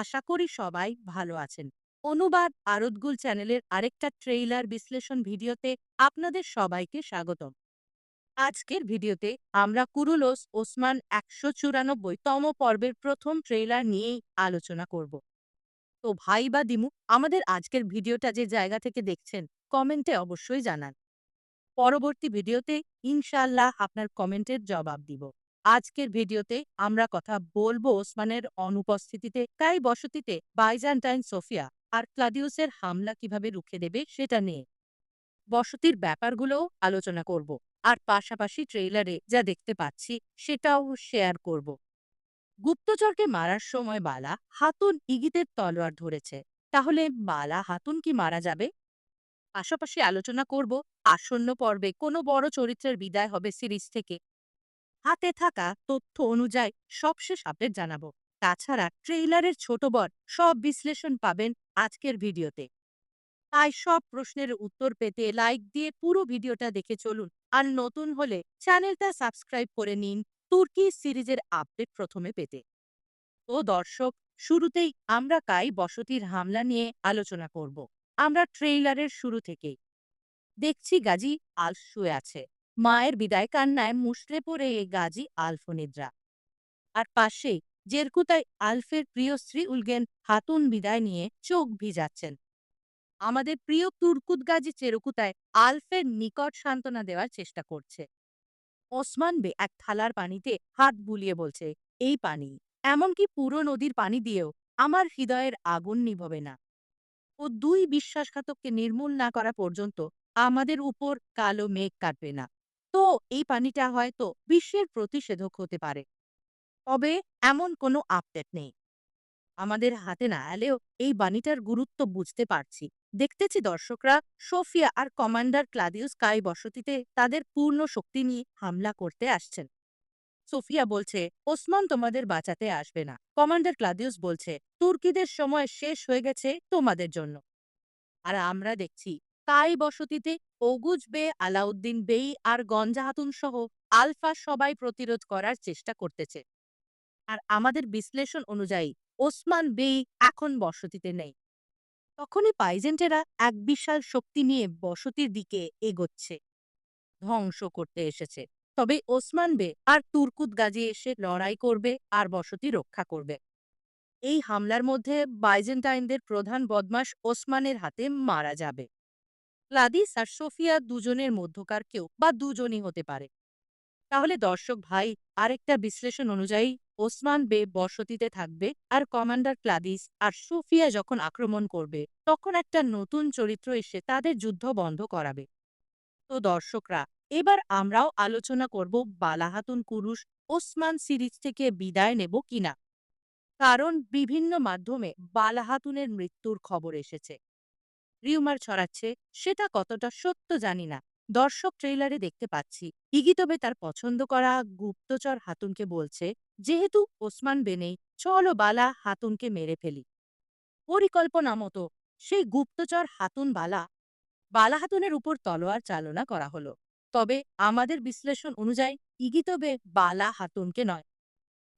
আশা করি সবাই ভালো আছেন। অনুবাদ আরতগুল চ্যানেলের আরেকটা ট্রেইলার বিশ্লেষণ ভিডিওতে আপনাদের সবাইকে স্বাগতম। আজকের ভিডিওতে আমরা কুরুলোস ওসমান একশো চুরানব্বই তম পর্বের প্রথম ট্রেইলার নিয়েই আলোচনা করব। তো ভাই বা দিমু, আমাদের আজকের ভিডিওটা যে জায়গা থেকে দেখছেন, কমেন্টে অবশ্যই জানান। পরবর্তী ভিডিওতে ইনশাল্লাহ আপনার কমেন্টের জবাব দিব। আজকের ভিডিওতে আমরা কথা বলব ওসমানের অনুপস্থিতিতে কাই বসতিতে বাইজান্টাইন সোফিয়া আর ক্লাডিউসের হামলা কীভাবে রুখে দেবে সেটা নিয়ে বসতির ব্যাপারগুলোও আলোচনা করব আর পাশাপাশি ট্রেইলারে যা দেখতে পাচ্ছি সেটাও শেয়ার করব। গুপ্তচরকে মারার সময় বালা হাতুন ইগিতের তলোয়ার ধরেছে, তাহলে বালা হাতুন কি মারা যাবে? পাশাপাশি আলোচনা করব আসন্ন পর্বে কোনো বড় চরিত্রের বিদায় হবে সিরিজ থেকে। হাতে থাকা তথ্য অনুযায়ী সবশেষ আপডেট জানাব। তাছাড়া ট্রেইলারের ছোট বড় সব বিশ্লেষণ পাবেন আজকের ভিডিওতে। তাই সব প্রশ্নের উত্তর পেতে লাইক দিয়ে পুরো ভিডিওটা দেখে চলুন। আর নতুন হলে চ্যানেলটা সাবস্ক্রাইব করে নিন তুর্কি সিরিজের আপডেট প্রথমে পেতে। তো দর্শক, শুরুতেই আমরা কাই বসতির হামলা নিয়ে আলোচনা করব। আমরা ট্রেইলারের শুরু থেকেই। দেখছি গাজী আলফ শুয়ে আছে। মায়ের বিদায় কান্নায় মুষড়ে পড়ে এ গাজী আলফনিদ্রা। আর পাশেই জেরকুতায় আলফের প্রিয় স্ত্রী উলগেন হাতুন বিদায় নিয়ে চোখ ভিজাচ্ছেন। আমাদের প্রিয় তুর্কুত গাজী চেরকুতায় আলফের নিকট সান্ত্বনা দেওয়ার চেষ্টা করছে। ওসমান বে এক থালার পানিতে হাত বুলিয়ে বলছে, এই পানি, এমনকি পুরো নদীর পানি দিয়েও আমার হৃদয়ের আগুন নিভবে না। ও দুই বিশ্বাসঘাতককে নির্মূল না করা পর্যন্ত আমাদের উপর কালো মেঘ কাটবে না। তো এই পানিটা হয়তো বিশ্বের প্রতিষেধক হতে পারে। তবে এমন কোনো আপডেট নেই। আমাদের হাতে না এলেও এই বাণীটার গুরুত্ব বুঝতে পারছি। দেখতেছি দর্শকরা সোফিয়া আর কমান্ডার ক্লাদিউস কাই বসতিতে তাদের পূর্ণ শক্তি নিয়ে হামলা করতে আসছেন। সোফিয়া বলছে, ওসমান তোমাদের বাঁচাতে আসবে না। কমান্ডার ক্লাদিউস বলছে, তুর্কিদের সময় শেষ হয়ে গেছে তোমাদের জন্য। আর আমরা দেখছি কাই বসতিতে ওগুজ বে, আলাউদ্দিন বেই আর গঞ্জাহাতুন সহ আলফা সবাই প্রতিরোধ করার চেষ্টা করতেছে। আর আমাদের বিশ্লেষণ অনুযায়ী, ওসমান বেই এখন বসতিতে নেই। তখনই পাইজেন্টেরা এক বিশাল শক্তি নিয়ে বসতির দিকে এগোচ্ছে। ধ্বংস করতে এসেছে। তবে ওসমান বে আর তুর্কুত গাজী এসে লড়াই করবে আর বসতি রক্ষা করবে। এই হামলার মধ্যে বাইজেন্টাইনদের প্রধান বদমাস ওসমানের হাতে মারা যাবে। ক্লাদিস আর সোফিয়া দুজনের মধ্যকার কেউ বা দুজনই হতে পারে। তাহলে দর্শক ভাই, আরেকটা বিশ্লেষণ অনুযায়ী ওসমান বে বসতিতে থাকবে আর কমান্ডার ক্লাদিস আর সোফিয়া যখন আক্রমণ করবে, তখন একটা নতুন চরিত্র এসে তাদের যুদ্ধ বন্ধ করাবে। তো দর্শকরা, এবার আমরাও আলোচনা করব বালাহাতুন কুরুশ ওসমান সিরিজ থেকে বিদায় নেব কিনা। কারণ বিভিন্ন মাধ্যমে বালাহাতুনের মৃত্যুর খবর এসেছে। রিউমার ছড়াচ্ছে, সেটা কতটা সত্য জানি না। দর্শক ট্রেইলারে দেখতে পাচ্ছি ইগিতবে তার পছন্দ করা গুপ্তচর হাতুনকে বলছে, যেহেতু ওসমান বেনেই, চলো বালা হাতুনকে মেরে ফেলি। পরিকল্পনা মতো, সেই গুপ্তচর হাতুন বালা বালা হাতুনের উপর তলোয়ার চালনা করা হলো। তবে আমাদের বিশ্লেষণ অনুযায়ী ইগিতবে বালা হাতুনকে নয়,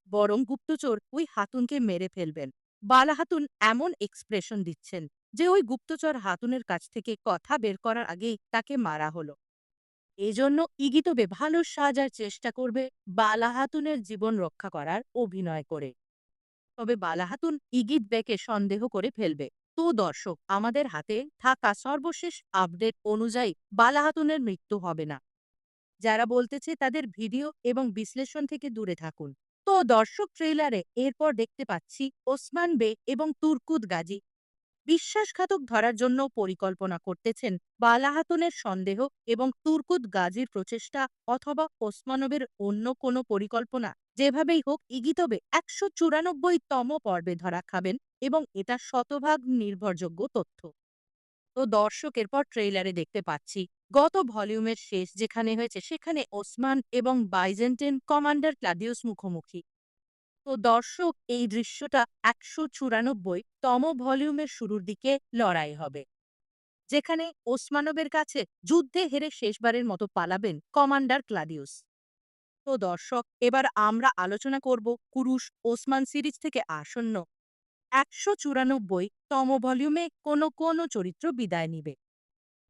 বরং গুপ্তচর ওই হাতুনকে মেরে ফেলবেন। বালা হাতুন এমন এক্সপ্রেশন দিচ্ছেন যে ওই গুপ্তচর হাতুনের কাছ থেকে কথা বের করার আগেই তাকে মারা হলো। এজন্য ইগিতবে ভালো সাজার চেষ্টা করবে বালাহাতুনের জীবন রক্ষা করার অভিনয় করে। তবে বালাহাতুন ইগিত বেকে সন্দেহ করে ফেলবে, তো দর্শক, আমাদের হাতে থাকা সর্বশেষ আপডেট অনুযায়ী বালাহাতুনের মৃত্যু হবে না। যারা বলতেছে তাদের ভিডিও এবং বিশ্লেষণ থেকে দূরে থাকুন। তো দর্শক ট্রেইলারে এরপর দেখতে পাচ্ছি ওসমান বে এবং তুর্কুদ গাজী বিশ্বাসঘাতক ধরার জন্য পরিকল্পনা করতেছেন বালাহাতনের সন্দেহ এবং তুর্কুদ গাজীর প্রচেষ্টা অথবা ওসমানবের অন্য কোনো পরিকল্পনা। যেভাবেই হোক ইগিতবে একশো চুরানব্বই তম পর্বে ধরা খাবেন এবং এটা শতভাগ নির্ভরযোগ্য তথ্য। তো দর্শক এরপর ট্রেইলারে দেখতে পাচ্ছি, গত ভলিউমের শেষ যেখানে হয়েছে সেখানে ওসমান এবং বাইজেন্টেন কমান্ডার ক্লাডিউস মুখোমুখি। তো দর্শক এই দৃশ্যটা একশো চুরানব্বই তম ভলিউমের শুরুর দিকে লড়াই হবে। যেখানে ওসমানবের কাছে যুদ্ধে হেরে শেষবারের মতো পালাবেন কমান্ডার ক্লাডিউস তো দর্শক, এবার আমরা আলোচনা করব কুরুশ ওসমান সিরিজ থেকে আসন্ন একশো চুরানব্বই তম ভলিউমে কোনো কোনো চরিত্র বিদায় নিবে।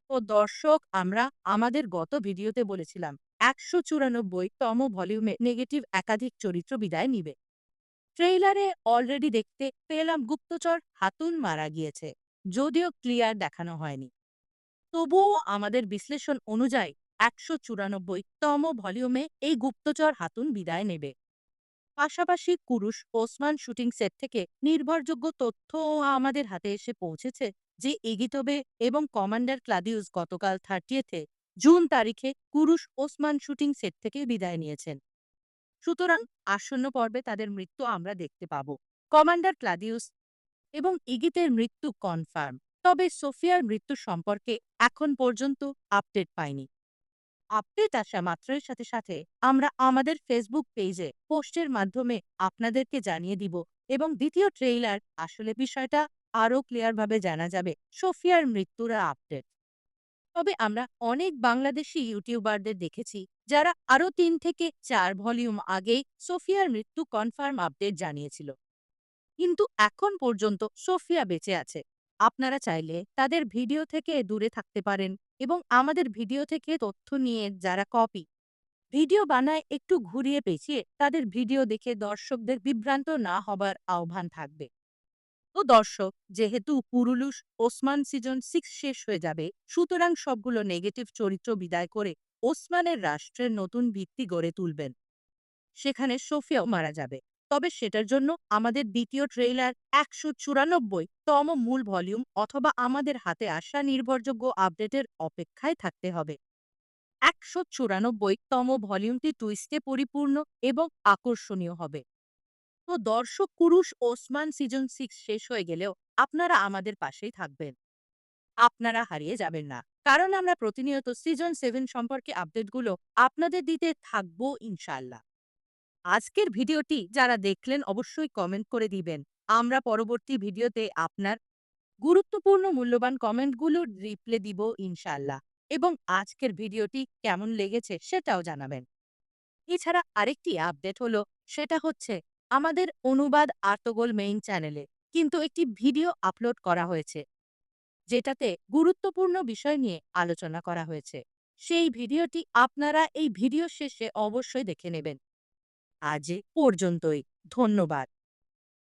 তো দর্শক, আমরা আমাদের গত ভিডিওতে বলেছিলাম, একশো চুরানব্বই তম ভলিউমে নেগেটিভ একাধিক চরিত্র বিদায় নিবে। ট্রেইলারে অলরেডি দেখতে পেলাম গুপ্তচর হাতুন মারা গিয়েছে, যদিও ক্লিয়ার দেখানো হয়নি। তবুও আমাদের বিশ্লেষণ অনুযায়ী একশো চুরানব্বই তম ভলিউমে এই গুপ্তচর হাতুন বিদায় নেবে। পাশাপাশি কুরুশ ওসমান শুটিং সেট থেকে নির্ভরযোগ্য তথ্যও আমাদের হাতে এসে পৌঁছেছে যে এগিতবে এবং কমান্ডার ক্লাদিউস গতকাল থার্টিয়েথে জুন তারিখে কুরুশ ওসমান শুটিং সেট থেকে বিদায় নিয়েছেন। সুতরাং আসন্ন পর্বে তাদের মৃত্যু আমরা দেখতে পাব। কমান্ডার ক্লাদিউস এবং ইগিতের মৃত্যু কনফার্ম। তবে সোফিয়ার মৃত্যু সম্পর্কে এখন পর্যন্ত আপডেট পাইনি। আপডেট আসা মাত্রের সাথে সাথে আমরা আমাদের ফেসবুক পেজে পোস্টের মাধ্যমে আপনাদেরকে জানিয়ে দিব এবং দ্বিতীয় ট্রেইলার আসলে বিষয়টা আরও ক্লিয়ারভাবে জানা যাবে। সোফিয়ার মৃত্যুরা আপডেট। তবে আমরা অনেক বাংলাদেশি ইউটিউবারদের দেখেছি, যারা আরও তিন থেকে চার ভলিউম আগেই সোফিয়ার মৃত্যু কনফার্ম আপডেট জানিয়েছিল। কিন্তু এখন পর্যন্ত সোফিয়া বেঁচে আছে। আপনারা চাইলে তাদের ভিডিও থেকে দূরে থাকতে পারেন এবং আমাদের ভিডিও থেকে তথ্য নিয়ে যারা কপি ভিডিও বানায় একটু ঘুরিয়ে পেঁচিয়ে তাদের ভিডিও দেখে দর্শকদের বিভ্রান্ত না হবার আহ্বান থাকবে। তো দর্শক, যেহেতু পুরুলুস ওসমান সিজন সিক্স শেষ হয়ে যাবে, সুতরাং সবগুলো নেগেটিভ চরিত্র বিদায় করে ওসমানের রাষ্ট্রের নতুন ভিত্তি গড়ে তুলবেন। সেখানে সোফিয়াও মারা যাবে। তবে সেটার জন্য আমাদের দ্বিতীয় ট্রেইলার একশো চুরানব্বই তম মূল ভলিউম অথবা আমাদের হাতে আসা নির্ভরযোগ্য আপডেটের অপেক্ষায় থাকতে হবে। একশো চুরানব্বই তম ভলিউমটি টুইস্টে পরিপূর্ণ এবং আকর্ষণীয় হবে। তো দর্শক কুরুশ ওসমান সিজন সিক্স শেষ হয়ে গেলেও আপনারা আমাদের পাশেই থাকবেন। আপনারা হারিয়ে যাবেন না। কারণ আমরা প্রতিনিয়ত সিজন সেভেন সম্পর্কে আপডেটগুলো আপনাদের দিতে থাকব ইনশাল্লাহ আজকের ভিডিওটি যারা দেখলেন অবশ্যই কমেন্ট করে দিবেন। আমরা পরবর্তী ভিডিওতে আপনার গুরুত্বপূর্ণ মূল্যবান কমেন্টগুলো রিপ্লে দিব ইনশাল্লাহ এবং আজকের ভিডিওটি কেমন লেগেছে সেটাও জানাবেন। এছাড়া আরেকটি আপডেট হলো সেটা হচ্ছে আমাদের অনুবাদ আর্তগোল মেইন চ্যানেলে কিন্তু একটি ভিডিও আপলোড করা হয়েছে, যেটাতে গুরুত্বপূর্ণ বিষয় নিয়ে আলোচনা করা হয়েছে। সেই ভিডিওটি আপনারা এই ভিডিও শেষে অবশ্যই দেখে নেবেন। আজ পর্যন্তই। ধন্যবাদ।